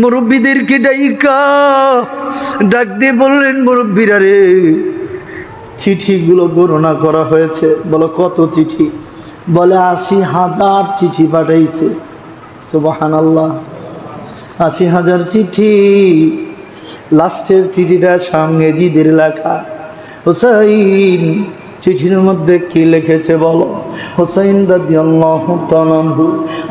মুরব্বীদেরকে ডাইকা, ডাক দিয়ে বললেন, মুরব্বীরা রে, চিঠিগুলো গণনা করা হয়েছে। বলো, কত চিঠি? বলে, আশি হাজার চিঠি পাঠাইছে। সুবাহান আল্লাহ আশি হাজার চিঠি। লাস্টের চিঠিটা সঙ্গে জিদের লেখা, হুসাইন চিঠির মধ্যে কি লিখেছে বলো? হুসাইন আনহু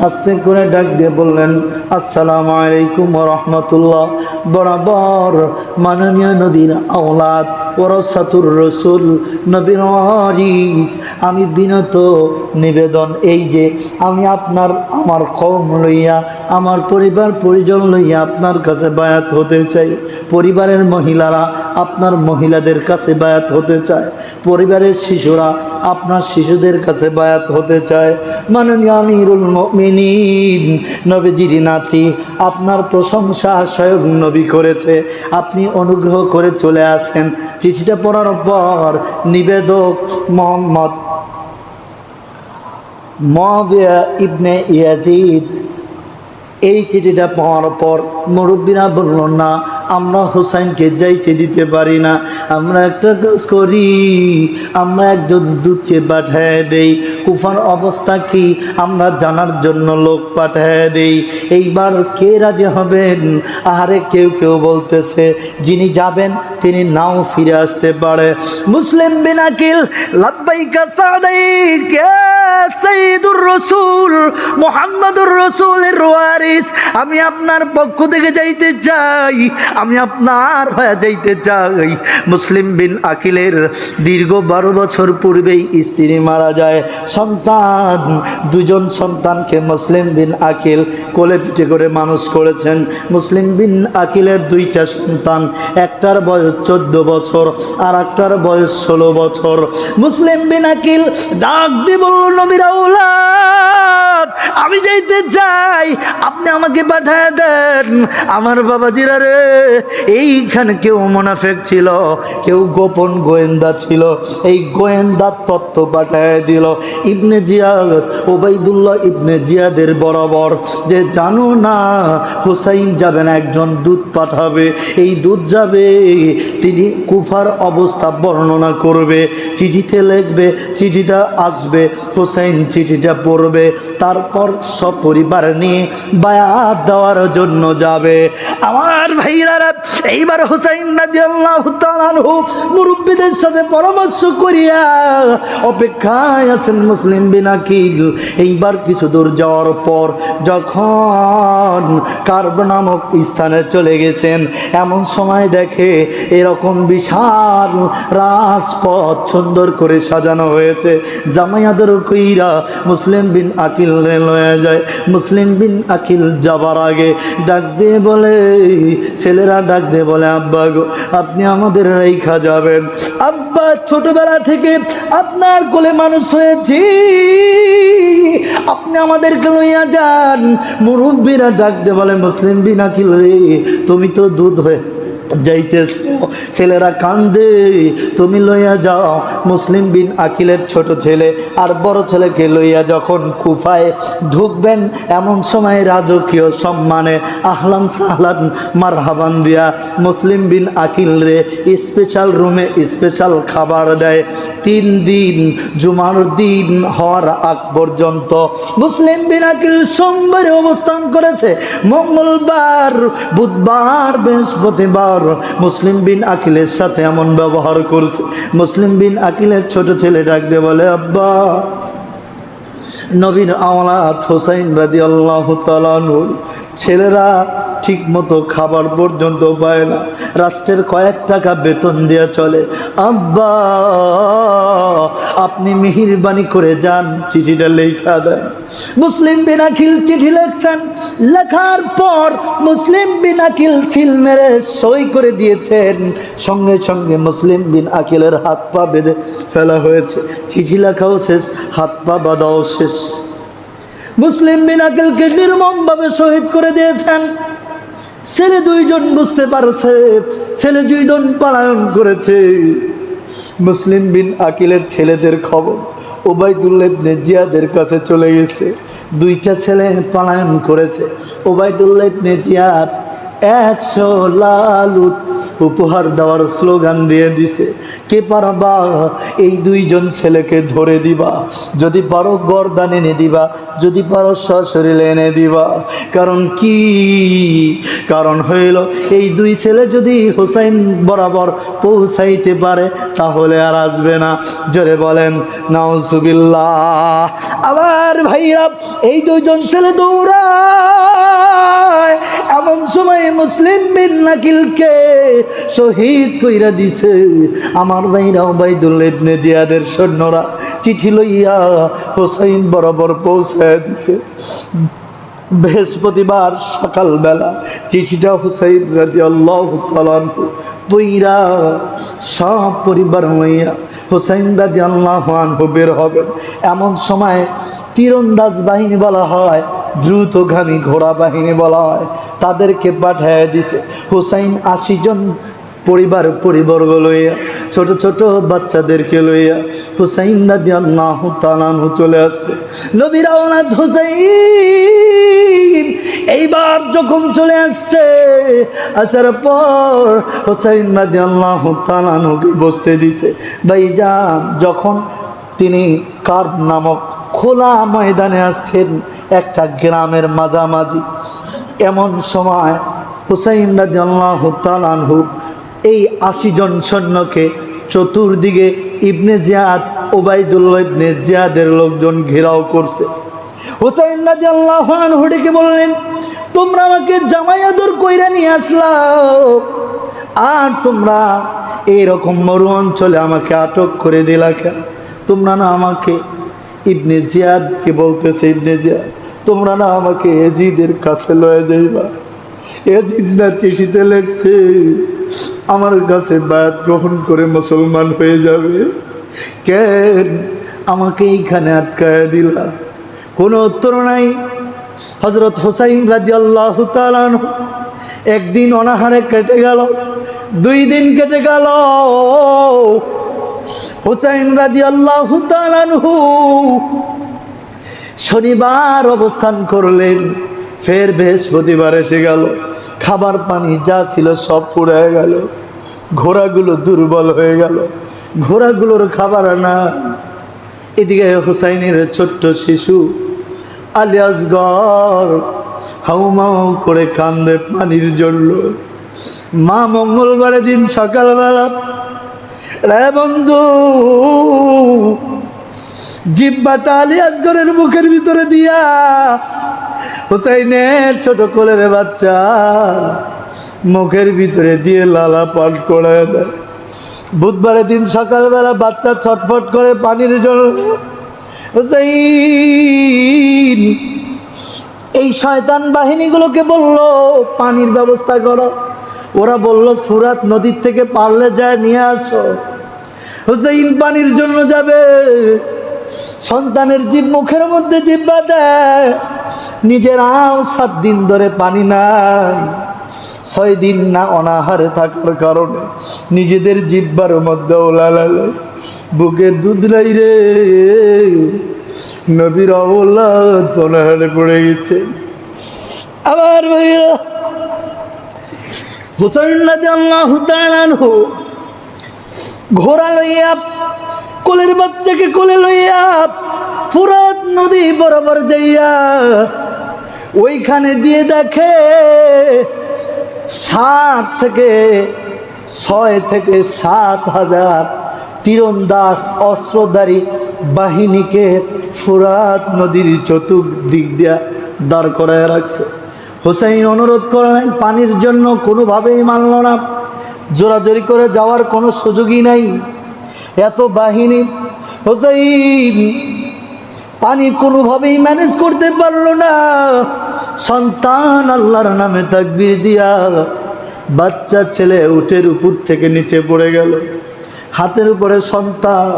আস্তে করে ডাক দিয়ে বললেন, আসসালামু আলাইকুম রহমতুল্লাহ। বরাবর মাননীয় নবীর আওলাদ ওরসাতুর রসুল, নবীর আমি বিনত নিবেদন এই যে, আমি আপনার, আমার কম লইয়া, আমার পরিবার পরিজন লইয়া আপনার কাছে বায়াত হতে চাই। পরিবারের মহিলারা আপনার মহিলাদের কাছে বায়াত হতে চায়, পরিবারের শিশুরা আপনার শিশুদের কাছে বায়াত হতে চায়। মাননীয় আমিরুল মুমিনিন, নবীজির নাতি, আপনার প্রশংসা স্বয়ং নবী করেছে। আপনি অনুগ্রহ করে চলে আসেন। চিঠিটা পড়ার পর নিবেদক মোহাম্মদ মহাবিয়া ইবনে ইয়াজিদ, এই চিঠিটা পাওয়ার পর মুরব্বীরা বলল, না আমরা হুসাইনকে যাইতে দিতে পারি না। আমরা একটা কাজ করি, আমরা একজন দূতকে পাঠায় দেই। কুফার অবস্থা কি? আমরা জানার জন্য লোক পাঠায় দেই। এইবার কে রাজি হবেন? আহারে কেউ কেউ বলতেছে, যিনি যাবেন তিনি নাও ফিরে আসতে পারে। মুসলিম বিনাকিল, লাব্বাইকা সাদাইক সাইয়্যিদুর রাসূল, মুহাম্মাদুর রাসূলের ওয়ারিস। আমি আপনার পক্ষ থেকে যাইতে চাই, আমি আপনার হয়ে যাইতে চাই। মুসলিম বিন আকিলের দীর্ঘ বারো বছর পূর্বেই স্ত্রী মারা যায়। সন্তান। দুজন সন্তানকে মুসলিম বিন আকিল কোলে পিঠে করে মানুষ করেছেন। মুসলিম বিন আকিলের দুইটা সন্তান, একটার বয়স চোদ্দ বছর আর একটার বয়স ষোলো বছর। মুসলিম বিন আকিল ডাক দিব নবীর আউলাদ আমি যাইতে চাই, আপনি আমাকে পাঠায় দেন। আমার বাবাজিরা রে, এইখানে কেউ মোনাফেক ছিল, কেউ গোপন গোয়েন্দা ছিল, এই গোয়েন্দার তত্ত্ব পাঠায় দিল। ইবনে জিয়াদ ওবাইদুল্লাহ ইবনে জিয়াদের বরাবর, যে জানো না, হুসাইন যাবেন একজন দুধ পাঠাবে। এই দুধ যাবে, তিনি কুফার অবস্থা বর্ণনা করবে, চিঠিতে লিখবে, চিঠিটা আসবে, হুসাইন চিঠিটা পড়বে তারপর সপরিবার নিয়ে বায়াত দেওয়ার জন্য যাবে। আমার ভাইরারা এইবার হুসাইন তাআলা আনহু সাথে পরামর্শ করিয়া অপেক্ষায় আছেন মুসলিম বিনাকিল। এইবার কিছু দূর যাওয়ার পর যখন কার্ব নামক স্থানে চলে গেছেন, এমন সময় দেখে এরকম বিশাল রাজপথ সুন্দর করে সাজানো হয়েছে। জামাইয়াদের কইরা মুসলিম বিন আকিল লয়ে যায়। মুসলিম বিন আকিল যাবার আগে ডাক দিয়ে বলে, ছেলেরা ডাক দিয়ে বলে, আব্বা গো, আপনি আমাদের রেখা যাবেন। আব্বা, ছোটবেলা থেকে আপনার কোলে মানুষ হয়েছি। আপনি আমাদেরকে লইয়া যান। মুরব্বীরা ডাক দিয়ে বলে, মুসলিম বিন আকিল রে, তুমি তো দুধ হয়ে যাইতেছ। ছেলেরা কান্দে, তুমি লইয়া যাও। মুসলিম বিন আকিলের ছোট ছেলে আর বড় ছেলেকে লইয়া যখন কুফায় ঢুকবেন, এমন সময় রাজকীয় সম্মানে আহলান সাহলান মারহাবান দিয়া মুসলিম বিন আকিল রে স্পেশাল রুমে স্পেশাল খাবার দেয়। তিন দিন জুমার দিন হওয়ার আগ পর্যন্ত মুসলিম বিন আকিল সোমবারে অবস্থান করেছে। মঙ্গলবার, বুধবার, বৃহস্পতিবার মুসলিম বিন আকিলের সাথে এমন ব্যবহার করছে। মুসলিম বিন আকিলের ছোট ছেলে ডাকতে বলে, আব্বা, নবীন আমলাত হোসাইন রাদি আল্লাহ ছেলেরা ঠিক মতো খাবার পর্যন্ত পায় না। রাষ্ট্রের কয়েক টাকা বেতন দেওয়া চলে। আব্বা, আপনি মেহিরবানি করে যান, চিঠিটা লেখা দেন। মুসলিম বিন আকিল চিঠি লেখছেন। লেখার পর মুসলিম বিন আকিল সিল মেরে সই করে দিয়েছেন। সঙ্গে সঙ্গে মুসলিম বিন আকিলের হাত পা বেঁধে ফেলা হয়েছে। চিঠি লেখাও শেষ, হাত পা বাঁধাও শেষ। মুসলিম বিন আকিলকে নির্মমভাবে শহীদ করে দিয়েছেন। ছেলে দুইজন বুঝতে পারছে, ছেলে দুইজন পালায়ন করেছে। মুসলিম বিন আকিলের ছেলেদের খবর ওবায়দুল্লাহ ইবনে জিয়াদের কাছে চলে গেছে। দুইটা ছেলে পালায়ন করেছে ওবায়দুল্লাহ জিয়াদ একশো লালুট উপহার দেওয়ার স্লোগান দিয়ে দিছে। কে পারবা এই দুইজন ছেলেকে ধরে দিবা? যদি পারো গরদান এনে দিবা, যদি পারো সশরীরে এনে দিবা। কারণ কি? কারণ হইল, এই দুই ছেলে যদি হুসাইন বরাবর পৌঁছাইতে পারে, তাহলে আর আসবে না। জোরে বলেন, নাউজুবিল্লাহ। আবার ভাইয়া এই দুইজন ছেলে দৌড়ায়। এমন সময় মুসলিম বিন নাকিলকে শহীদ কইরা দিছে। আমার ভাইরা ওবাইদুল ইবনে জিয়াদের সৈন্যরা চিঠি লইয়া হোসাইন বরাবর পৌঁছায় দিছে। বৃহস্পতিবার সকালবেলা চিঠিটা হুসাইন রাজি আল্লাহ বইরা সব পরিবার লইয়া হুসাইন রাজি আল্লাহ বের হবেন। এমন সময় তীরন্দাজ বাহিনী বলা হয় দ্রুতগামী ঘোড়া বাহিনী বলা হয়। তাদেরকে পাঠায় দিছে। হুসাইন আশি জন পরিবার পরিবর্গ লইয়া, ছোট ছোট বাচ্চাদেরকে লইয়া হুসাইন আল্লাহ তালানহু চলে আসছে। নবীর হুসাইন এইবার যখন চলে আসছে, আসার পর হুসাইন আল্লাহ তালানহুকে বসতে দিছে। ভাইজান, যখন তিনি কার নামক খোলা ময়দানে আসছেন একটা গ্রামের মাঝামাঝি। এমন সময় হুসাইন রাজি এই আশি জন সৈন্যকে চতুর্দিকে ইবনে জিয়াদ, ওবায়দুল্লাহ ইবনে জিয়াদের লোকজন ঘেরাও করছে। হুসাইন রাজি আল্লাহ আনহুডিকে বললেন, তোমরা আমাকে জামাই আদর কইরা নিয়ে আসলাও আর তোমরা এইরকম মরু অঞ্চলে আমাকে আটক করে দিলা কেন? তোমরা না আমাকে ইবনে জিয়াদকে বলতেছে, ইবনে জিয়াদ, তোমরা না আমাকে এজিদের কাছে লয়ে যাইবা? এজিদ না চিঠিতে লেখছে, আমার কাছে বায়াত গ্রহণ করে মুসলমান হয়ে যাবে? কেন আমাকে এইখানে আটকায় দিলা? কোনো উত্তর নাই। হজরত হোসাইন রাজি আল্লাহ একদিন অনাহারে কেটে গেল, দুই দিন কেটে গেল হোসাইন রাজি আল্লাহ শনিবার অবস্থান করলেন। ফের বৃহস্পতিবার এসে গেল। খাবার পানি যা ছিল সব পুড়ে গেল। ঘোড়াগুলো দুর্বল হয়ে গেল। ঘোড়াগুলোর খাবার না এদিকে হুসাইনের ছোট্ট শিশু আলিয়াসগর হাউমাউ করে কান্দে পানির জন্য। মা মঙ্গলবারের দিন সকালবেলা বন্ধু জিব্বাটা আলিয়াসগরের মুখের ভিতরে দিয়া হুসাইনের ছোট কোলের বাচ্চা মুখের ভিতরে দিয়ে লালা পাট করে বুধবারের দিন সকালবেলা বাচ্চা ছটফট করে পানির জল। হুসাইন, এই শয়তান বাহিনীগুলোকে বলল, পানির ব্যবস্থা করো। ওরা বলল ফুরাত নদীর থেকে পারলে যায়, নিয়ে আসো। হুসাইন পানির জন্য যাবে। সন্তানের জীব মুখের মধ্যে জিব্বা দেয় নিজেরাও সাত দিন ধরে পানি নাই। ছয় দিন না অনাহারে থাকার কারণে নিজেদের জিব্বার মধ্যে ওলালালে বুকে দুধ নাই রে। নবীর অবলাদ অনাহারে পড়ে গেছে। আবার ভাইয়া হুসাইন আল্লাহ তাআলাহু ঘোড়া লইয়া, কোলের বাচ্চাকে কোলে লইয়া, ফুরাত নদী বরাবর যাইয়া, ওইখানে দিয়ে দেখে ষাট থেকে ছয় থেকে সাত হাজার তীরন্দাজ অস্ত্রধারী বাহিনীকে ফুরাত নদীর চতুর্দিক দিয়া দাঁড় করায় রাখছে। হোসাইন অনুরোধ করলেন পানির জন্য কোনোভাবেই মানল না। জোরাজোরি করে যাওয়ার কোনো সুযোগই নাই। এত বাহিনী হোসাইন পানি কোনোভাবেই ম্যানেজ করতে পারল না। সন্তান আল্লাহর নামে তাকবির দিয়া বাচ্চা ছেলে উঠের উপর থেকে নিচে পড়ে গেল। হাতের উপরে সন্তান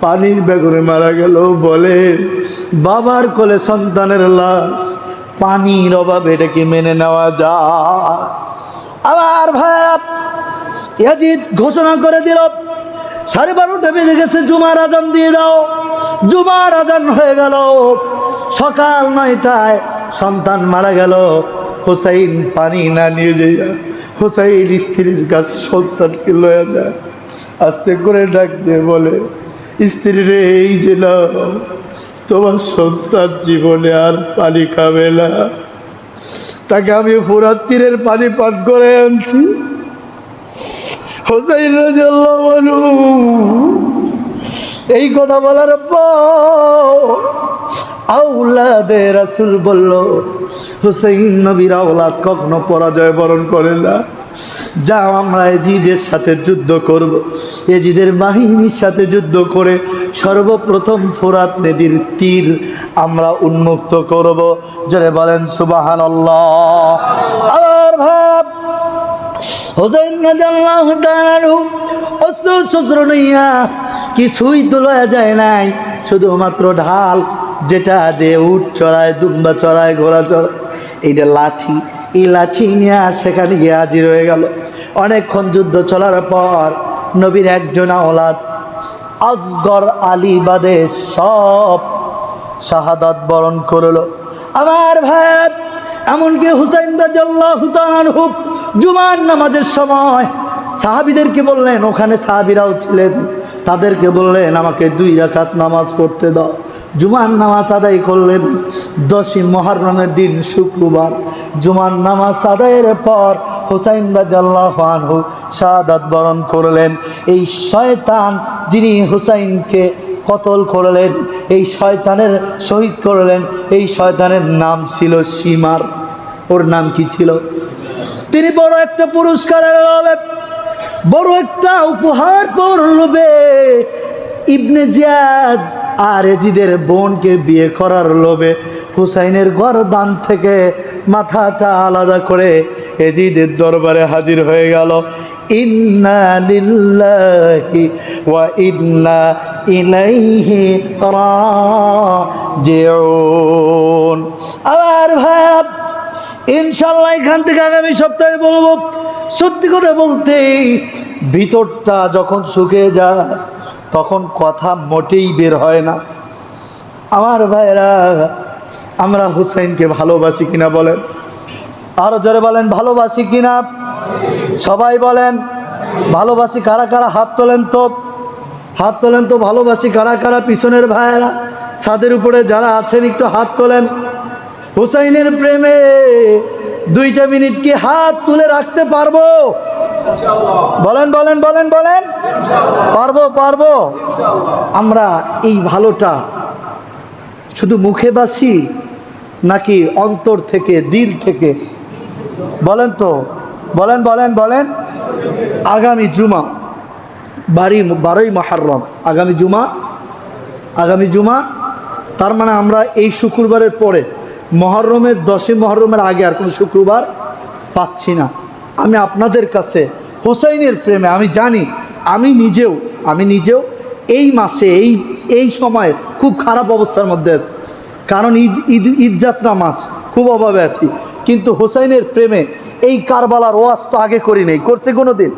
পানির বেগুনে মারা গেল। বলে, বাবার কোলে সন্তানের লাশ, পানির অভাবে এটাকে মেনে নেওয়া যায়। আবার ভাইয়া ইয়াজিদ ঘোষণা করে দিল, সাড়ে বারোটা বেজে গেছে, জুমার আজান দিয়ে দাও। জুমার আজান হয়ে গেল। সকাল নয়টায় সন্তান মারা গেল। হোসাইন পানি না নিয়ে যাইয়া হোসাইন স্ত্রীর কাছ সন্তানকে লয়া যায়। আস্তে করে ডাক দিয়ে বলে, স্ত্রী রে, এই যে তোমার সন্তান জীবনে আর পানি খাবে না। তাকে আমি ফোরাত তীরের পানি পান করে আনছি। হোসাইন এই কথা বলার আউলাদে রাসুল বলল, হুসেইন নবীর আওলাদ কখনো পরাজয় বরণ করে না। যা আমরা এজিদের সাথে যুদ্ধ করব। এজিদের বাহিনীর সাথে যুদ্ধ করে সর্বপ্রথম ফোরাত নদীর তীর আমরা উন্মুক্ত করব। যারা বলেন সুবাহান আবার ভাব কিছুই তো লয়া যায় নাই, শুধুমাত্র ঢাল যেটা দিয়ে উট চড়ায়, দুম্বা চড়ায়, ঘোড়া চড়ায়। এইটা লাঠি, এই লাঠি নিয়ে সেখানে গিয়ে হাজির হয়ে গেল। অনেকক্ষণ যুদ্ধ চলার পর নবীর একজন আওলাদ, আসগর আলী বাদে সব শাহাদাত বরণ করল। আমার ভাই এমনকি হুসাইন আনহু জুমার নামাজের সময় সাহাবীদেরকে বললেন, ওখানে সাহাবিরাও ছিলেন। তাদেরকে বললেন, আমাকে দুই রাকাত নামাজ পড়তে দাও। জুমার নামাজ আদায় করলেন দশই মহরমের দিন শুক্রবার। জুমার নামাজ আদায়ের পর হুসাইন আনহু শাহাদাত বরণ করলেন। এই শয়তান যিনি হুসাইনকে কতল করলেন, এই শয়তানের শহীদ করলেন, এই শয়তানের নাম ছিল সীমার ওর নাম কি ছিল? তিনি বড় একটা পুরস্কারের লোভে বড় একটা উপহার পড়লবে ইবনে জিয়াদ আর এজিদের বোনকে বিয়ে করার লোভে হুসাইনের গরদান থেকে মাথাটা আলাদা করে এজিদের দরবারে হাজির হয়ে গেল। ওয়া ইলাইহি আবার ভাই ইনশাল্লাহ এখান থেকে আগামী সপ্তাহে বলব, সত্যি কথা বলতে ভিতরটা যখন শুকিয়ে যায়, তখন কথা মোটেই বের হয় না। আমার ভাইরা আমরা হুসাইনকে ভালোবাসি কিনা বলেন? আরও জোরে বলেন, ভালোবাসি কিনা? সবাই বলেন, ভালোবাসি কারা কারা? হাত তোলেন তো। হাত তোলেন তো, ভালোবাসি কারা কারা? পিছনের ভাইয়েরা, ছাদের উপরে যারা আছেন, একটু হাত তোলেন। হুসাইনের প্রেমে দুইটা মিনিট কি হাত তুলে রাখতে পারব? বলেন বলেন বলেন বলেন। পারব পারব। আমরা এই ভালোটা শুধু মুখে বাসি নাকি অন্তর থেকে দিল থেকে? বলেন তো। বলেন বলেন বলেন। আগামী জুমা বাড়ি বারোই মহারম আগামী জুমা আগামী জুমা তার মানে আমরা এই শুক্রবারের পরে মহরমের, দশই মহরমের আগে আর কোনো শুক্রবার পাচ্ছি না। আমি আপনাদের কাছে হোসাইনের প্রেমে, আমি জানি, আমি নিজেও আমি নিজেও এই মাসে, এই এই সময়ে খুব খারাপ অবস্থার মধ্যে আছি। কারণ ঈদ ঈদ, ঈদযাত্রা মাস, খুব অভাবে আছি। কিন্তু হোসাইনের প্রেমে এই কারবালার ওয়াজ তো আগে করি নেই, করছে কোনো দিন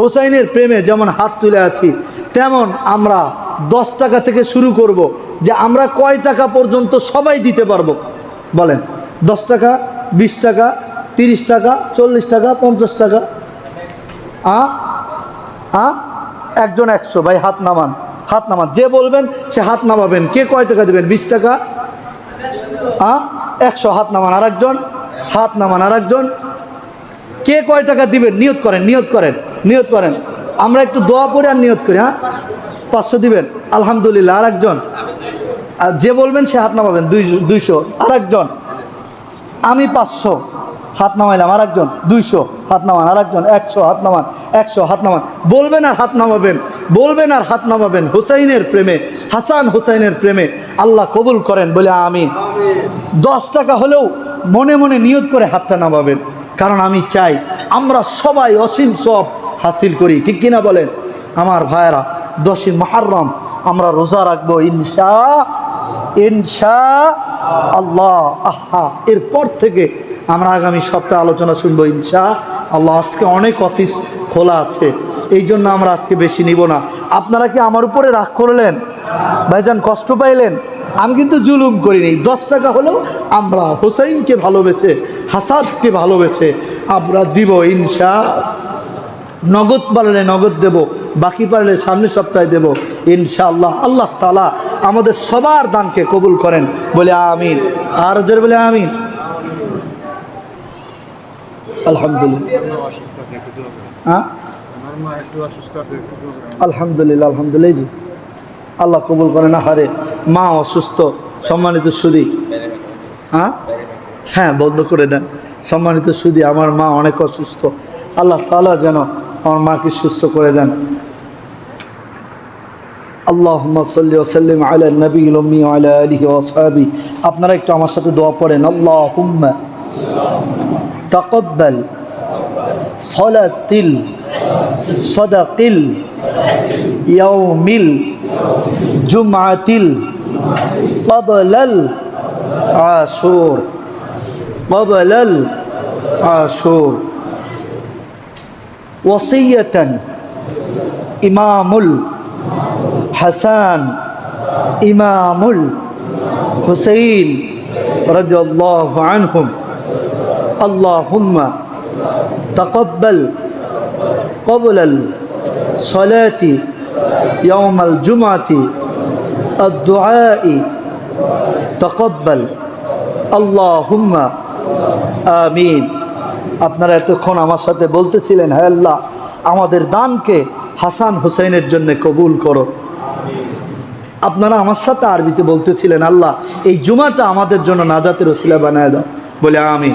হোসাইনের প্রেমে যেমন হাত তুলে আছি, তেমন আমরা দশ টাকা থেকে শুরু করব যে আমরা কয় টাকা পর্যন্ত সবাই দিতে পারব। বলেন, দশ টাকা, বিশ টাকা, তিরিশ টাকা, চল্লিশ টাকা, পঞ্চাশ টাকা। আ আ, একজন একশো, ভাই হাত নামান হাত নামান। যে বলবেন, সে হাত নামাবেন। কে কয় টাকা দেবেন? বিশ টাকা? আ, একশো, হাত নামান আর একজন হাত নামান আর একজন কে কয় টাকা দিবেন? নিয়ত করেন নিয়ত করেন নিয়ত করেন। আমরা একটু দোয়া পরে আর নিয়ত করি হ্যাঁ? পাঁচশো দিবেন। আলহামদুলিল্লাহ আর একজন আর যে বলবেন সে হাত নামাবেন, দুই দুইশো। আর একজন আমি পাঁচশো হাত নামাইলাম আর একজন দুইশো হাত নামান আর একজন একশো হাত নামান, একশো হাত নামান। বলবেন আর হাত নামাবেন, বলবেন আর হাত নামাবেন হুসাইনের প্রেমে, হাসান হুসাইনের প্রেমে। আল্লাহ কবুল করেন, বলে আমি দশ টাকা হলেও মনে মনে নিয়ত করে হাতটা নামাবেন। কারণ আমি চাই আমরা সবাই অসীম সব হাসিল করি। ঠিক কিনা বলেন? আমার ভাইয়েরা, দশই মহারম, আমরা রোজা রাখব ইনশা ইনশা আল্লাহ আহা, এরপর থেকে আমরা আগামী সপ্তাহে আলোচনা শুনব ইনশা আল্লাহ, আজকে অনেক অফিস খোলা আছে এই জন্য আমরা আজকে বেশি নিব না। আপনারা কি আমার উপরে রাগ করলেন? ভাইজান, কষ্ট পাইলেন? আমি কিন্তু জুলুম করিনি। দশ টাকা হলেও আমরা হোসাইনকে ভালোবেসে হাসাদকে ভালোবেসে আমরা দিব ইনশা নগদ পারলে নগদ দেব, বাকি পারলে সামনের সপ্তাহে দেব ইনশাআল্লাহ। আল্লাহ তালা আমাদের সবার দানকে কবুল করেন। বলে আমিন। আর জোর বলে আমিন। আলহামদুলিল্লাহ। হ্যাঁ? আলহামদুলিল্লাহ আলহামদুলিল্লাহ। জি আল্লাহ কবুল করে না হারে মা অসুস্থ, সম্মানিত সুদি। হ্যাঁ? হ্যাঁ বন্ধ করে দেন। সম্মানিত সুদি, আমার মা অনেক অসুস্থ। আল্লাহ তালা যেন আমার মাকে সুস্থ করে দেন। আল্লাহ সাল্লি ওসাল্লিম আলা নবী লম্মি আলা আলিহি ওসহাবি আপনারা একটু আমার সাথে দোয়া পড়েন। আল্লাহ তাকব্বাল সলাতিল সদাকিল আশুর। ওসিয়াতান ইমামুল হাসান ইমামুল হুসাইন রাদিয়াল্লাহু আনহুম আল্লাহুম্মা تقبل قبل الصلاة يوم الجمعة الدعاء تقبل اللهم آمين আপনারা এতক্ষণ আমার সাথে বলতেছিলেন হ্যাঁ আল্লাহ আমাদের দানকে হাসান হুসাইনের জন্য কবুল করো আপনারা আমার সাথে আরবিতে বলতেছিলেন, আল্লাহ, এই জুমাটা আমাদের জন্য নাজাতের ওসিলা বানায় দাও। বলে আমি